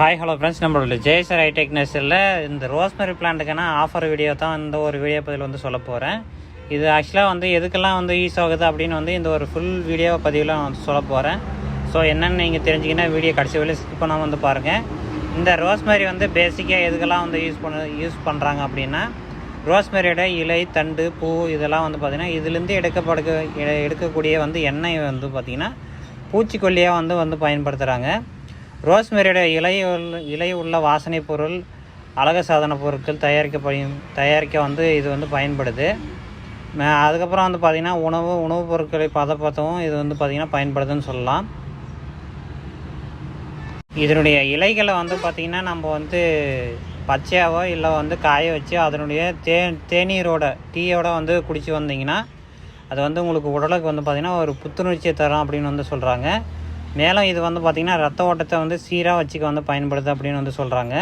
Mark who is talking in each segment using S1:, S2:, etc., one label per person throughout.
S1: Hi hello friends நம்மளோட Jaisar hitech இந்த rosemary பிளான்ட்டுக்கான ஆஃபர் வீடியோ தான் இந்த ஒரு வீடியோ பதில் வந்து சொல்ல போகிறேன் இது ஆக்சுவலாக வந்து எதுக்கெல்லாம் வந்து யூஸ் ஆகுது அப்படின்னு வந்து இந்த ஒரு ஃபுல் வீடியோ பதிவில் நான் வந்து சொல்ல போகிறேன் ஸோ என்னென்னு நீங்கள் தெரிஞ்சிங்கன்னா வீடியோ கடைசி வரையும் ஸ்கிப் பண்ணாமல் வந்து பாருங்கள் இந்த ரோஸ்மெரி வந்து பேசிக்காக எதுக்கெல்லாம் வந்து யூஸ் பண்ண யூஸ் பண்ணுறாங்க அப்படின்னா ரோஸ்மெரியோட இலை தண்டு பூ இதெல்லாம் வந்து பார்த்திங்கன்னா இதுலேருந்து எடுக்கப்படுக்க எ- எடுக்கக்கூடிய வந்து எண்ணெய் வந்து பார்த்திங்கன்னா பூச்சிக்கொல்லியாக வந்து வந்து பயன்படுத்துகிறாங்க ரோஸ்மெரியோட இலை இலை உள்ள வாசனை பொருள் அழகு சாதன பொருட்கள் தயாரிக்க பயன் தயாரிக்க வந்து இது வந்து பயன்படுது. அதுக்கப்புறம் வந்து பார்த்திங்கன்னா உணவு உணவுப் பொருட்களை பதப்பத்தவும் இது வந்து பார்த்திங்கன்னா பயன்படுதுன்னு சொல்லலாம். இதனுடைய இலைகளை வந்து பார்த்திங்கன்னா நம்ம வந்து பச்சையாவோ இல்லை வந்து காய வச்சு அதனுடைய தே தேநீரோட டீயோட வந்து குடித்து வந்தீங்கன்னா அது வந்து உங்களுக்கு உடலுக்கு வந்து பார்த்திங்கன்னா ஒரு புத்துணர்ச்சியை தரும் அப்படின்னு வந்து சொல்கிறாங்க மேலும் இது வந்து பார்த்திங்கன்னா ரத்த ஓட்டத்தை வந்து சீராக வச்சுக்க வந்து பயன்படுது அப்படின்னு வந்து சொல்கிறாங்க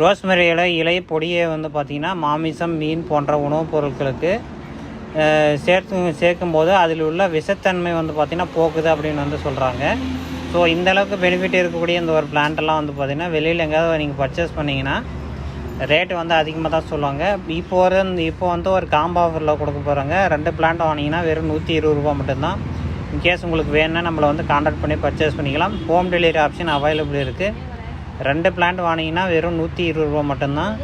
S1: ரோஸ்மெரி இலை இலை பொடியை வந்து பார்த்திங்கன்னா மாமிசம் மீன் போன்ற உணவுப் பொருட்களுக்கு சேர்த்து சேர்க்கும்போது அதில் உள்ள விஷத்தன்மை வந்து பார்த்திங்கன்னா போக்குது அப்படின்னு வந்து சொல்கிறாங்க ஸோ இந்த அளவுக்கு பெனிஃபிட் இருக்கக்கூடிய இந்த ஒரு plant வந்து பார்த்திங்கன்னா வெளியில் எங்கேயாவது நீங்கள் பர்ச்சேஸ் பண்ணிங்கன்னா ரேட்டு வந்து அதிகமாக தான் சொல்லுவாங்க. இப்போ ஒரு இப்போ வந்து ஒரு காம்போ ஆஃபரில் கொடுக்க போகிறாங்க ரெண்டு பிளான்ட் வாங்கினீங்கன்னா வெறும் நூற்றி இருபது ரூபா மட்டும்தான். இன்கேஸ் உங்களுக்கு வேணும்னா நம்மளை வந்து காண்டாக்ட் பண்ணி பர்ச்சேஸ் பண்ணிக்கலாம். ஹோம் டெலிவரி ஆப்ஷன் அவைலபிள் இருக்குது ரெண்டு பிளான்ட் வாங்கினீங்கன்னா வெறும் நூற்றி இருபது ரூபா மட்டும்தான்.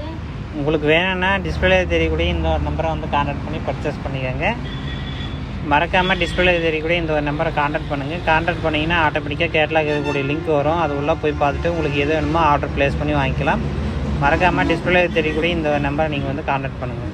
S1: உங்களுக்கு வேணும்னா டிஸ்பிளே தெரியக்கூடிய இந்த நம்பரை வந்து காண்டாக்ட் பண்ணி பர்ச்சேஸ் பண்ணிக்கோங்க. மறக்காமல் டிஸ்பிளே தெரியக்கூடிய இந்த ஒரு நம்பரை காண்டாக்ட் பண்ணுங்கள் காண்டாக்ட் பண்ணிங்கன்னா ஆட்டோமேட்டிக்காக கேட்லாக் இருக்கக்கூடிய லிங்க் வரும். அது உள்ளே போய் பார்த்துட்டு உங்களுக்கு எது வேணுமோ ஆர்டர் ப்ளேஸ் பண்ணி வாங்கிக்கலாம். மறக்காமல் டிஸ்பிளே தெரியக்கூடிய இந்த நம்பரை நீங்கள் வந்து காண்டாக்ட் பண்ணுங்கள்